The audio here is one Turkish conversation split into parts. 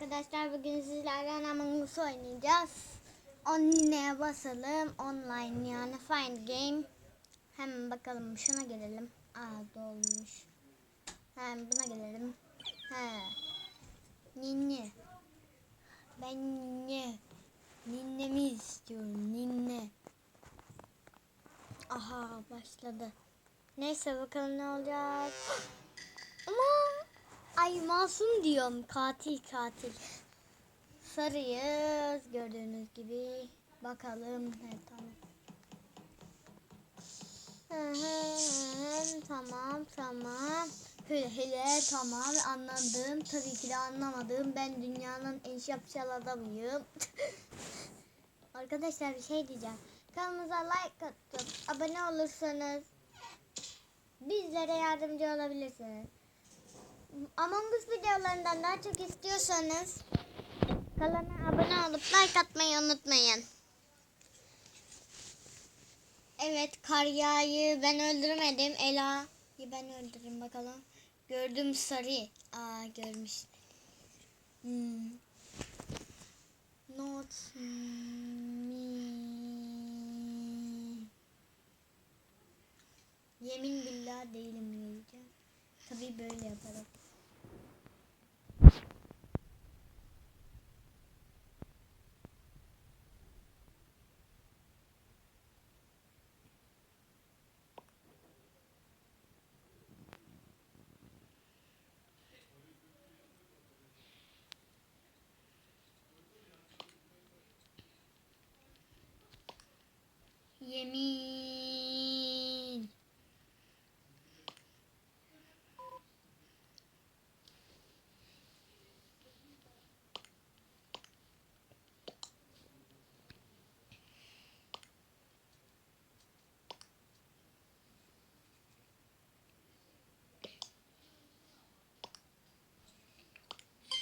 arkadaşlar bugün sizlerle Among Us oynayacağız. Online'e basalım. Online yani Find Game. Hemen bakalım şuna gelelim. Aa dolmuş. Hemen buna gelelim. He. Ninni. Ben ninni. Ninnemi istiyorum. Ninne. Aha başladı. Neyse bakalım ne olacak. Ama ay masum diyorum. Katil katil. Sarıyız gördüğünüz gibi. Bakalım. Evet, tamam. Tamam tamam. Hile hile tamam anladım. Tabii ki de anlamadım. Ben dünyanın en şapşal adamıyım. Arkadaşlar bir şey diyeceğim. Kanalımıza like atıp abone olursanız bizlere yardımcı olabilirsiniz. Among Us videolarından daha çok istiyorsanız kanala abone olup like atmayı unutmayın. Evet Karya'yı ben öldürmedim. Ela'yı ben öldürürüm bakalım. Gördüm sarı. Aa görmüş. Hmm. Not me. Yemin billah değilim diyeceğim. Tabii böyle yaparım. Yemin.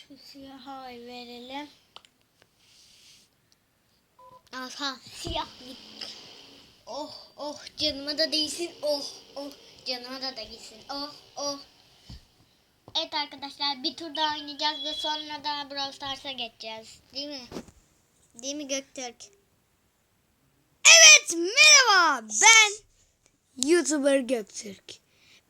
Şu siyaha verelim. Aha siyah gitti. Oh oh canıma da değsin. Oh oh canıma da gitsin. Oh oh. Evet arkadaşlar bir tur daha oynayacağız ve sonra da Brawl Stars'a geçeceğiz. Değil mi? Değil mi Göktürk? Evet merhaba ben YouTuber Göktürk.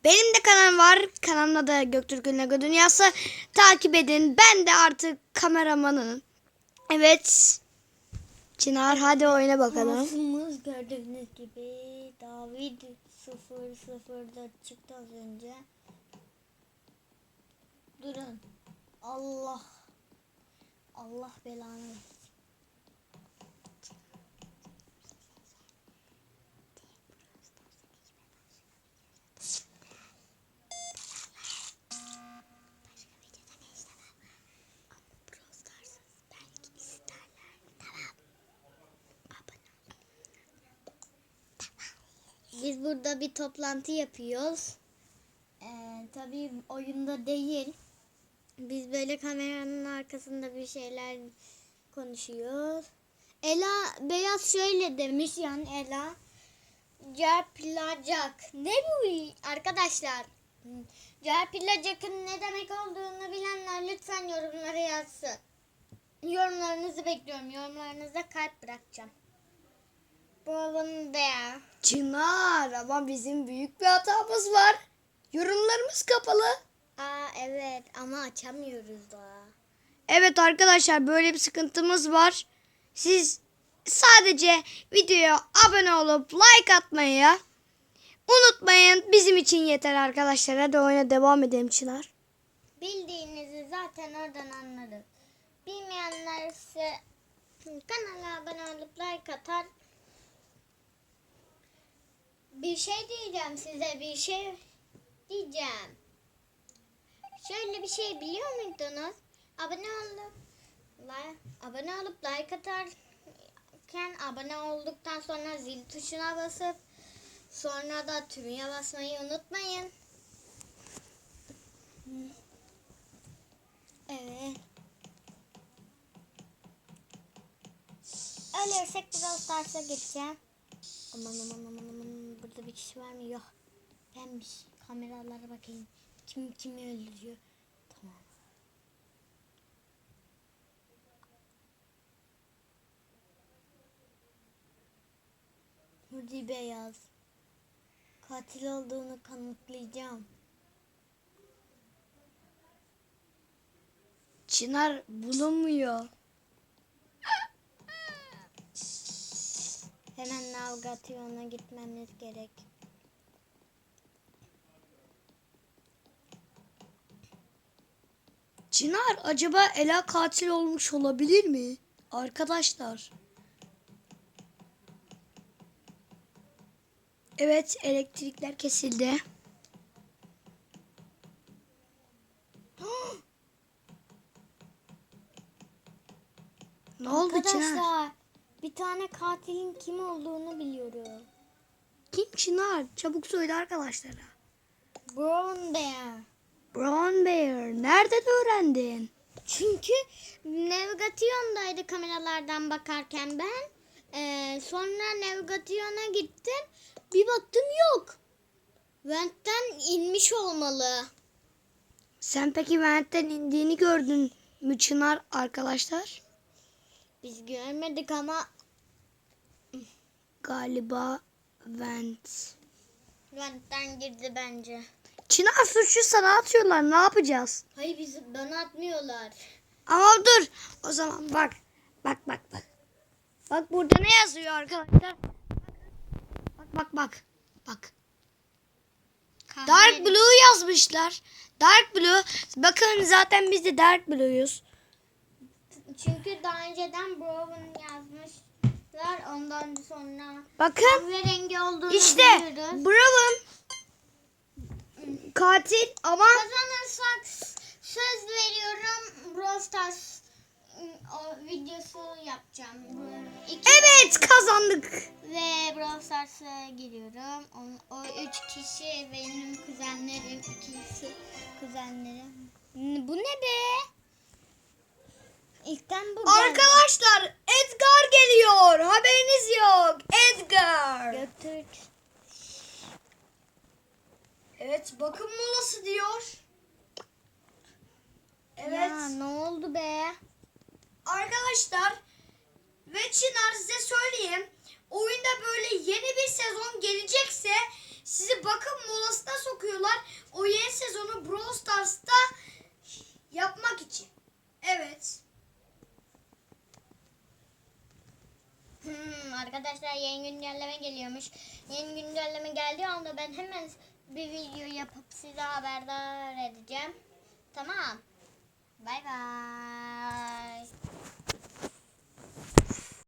Benim de kanalım var. Kanalımda da Göktürk'ün Lego Dünyası. Takip edin. Ben de artık kameramanım. Evet. Çınar hadi oyna bakalım. Masumuz gördüğünüz gibi David 004 çıktı az önce. Durun. Allah. Allah belanı versin. Biz burada bir toplantı yapıyoruz. Ee, tabii oyunda değil. Biz böyle kameranın arkasında bir şeyler konuşuyoruz. Ela Beyaz şöyle demiş yani Ela. Cerplacak. Ne bu arkadaşlar? Cerplacak'ın ne demek olduğunu bilenler lütfen yorumlara yazsın. Yorumlarınızı bekliyorum. Yorumlarınıza kalp bırakacağım. Bunu da ya. Çınar ama bizim büyük bir hatamız var. Yorumlarımız kapalı. Aa evet ama açamıyoruz daha. Evet arkadaşlar böyle bir sıkıntımız var. Siz sadece videoya abone olup like atmayı unutmayın. Bizim için yeter arkadaşlar. Hadi oyuna devam edelim Çınar. Bildiğinizi zaten oradan anladık. Bilmeyenler ise kanala abone olup like atar. Bir şey diyeceğim size bir şey diyeceğim. Şöyle bir şey biliyor muydunuz? Abone olup like, abone olup like atarken abone olduktan sonra zil tuşuna basıp sonra da tümüye basmayı unutmayın. Evet. Ölürsek Brawl Stars'a geçeceğim. Aman aman aman bir kişi var mı? Yok. Benmiş. Şey, kameralara bakayım. Kim kimi öldürüyor? Tamam. Hudi Beyaz. Katil olduğunu kanıtlayacağım. Çınar bulunmuyor. Hemen navigasyona gitmemiz gerek. Çınar acaba Ela katil olmuş olabilir mi? Arkadaşlar. Evet elektrikler kesildi. ne oldu Çınar? Arkadaşlar bir tane katilin kim olduğunu biliyorum. Kim Çınar? Çabuk söyle arkadaşlara. Brown Bear. Brown Bear. Nereden öğrendin? Çünkü navigasyondaydı kameralardan bakarken ben. Ee, sonra navigasyona gittim. Bir baktım yok. Vent'ten inmiş olmalı. Sen peki Vent'ten indiğini gördün mü Çınar arkadaşlar? Biz görmedik ama Galiba Vent. Vent'ten girdi bence. Çınar suçu sana atıyorlar. Ne yapacağız? Hayır biz bana atmıyorlar. Ama dur. O zaman bak. Bak bak bak. Bak burada ne yazıyor arkadaşlar? Bak bak bak. Bak. Dark Blue yazmışlar. Dark Blue. Bakın zaten biz de Dark Blue'yuz. Çünkü daha önceden Brown yazmışlar. Ondan sonra Bakın kahverengi olduğunu işte biliyoruz. Brown katil ama Kazanırsak söz veriyorum Brawl Stars ım, o videosu yapacağım. İki- evet kazandık. Ve Brawl Stars'a giriyorum. O, o üç kişi benim kuzenlerim. ikisi kuzenlerim. Bu ne be? İlkten bu geldi. Arkadaşlar Edgar geliyor. Haberiniz yok. Edgar. Götür. Evet bakım molası diyor. Evet. Ya ne oldu be? Arkadaşlar ve Çınar size söyleyeyim. Oyunda böyle yeni bir sezon gelecekse sizi bakım molasına sokuyorlar. O yeni sezonu Brawl Stars'ta yapmak için. Evet. Hmm, arkadaşlar yeni güncelleme geliyormuş. Yeni güncelleme geldiği anda ben hemen bir video yapıp size haberdar edeceğim. Tamam. Bay bay.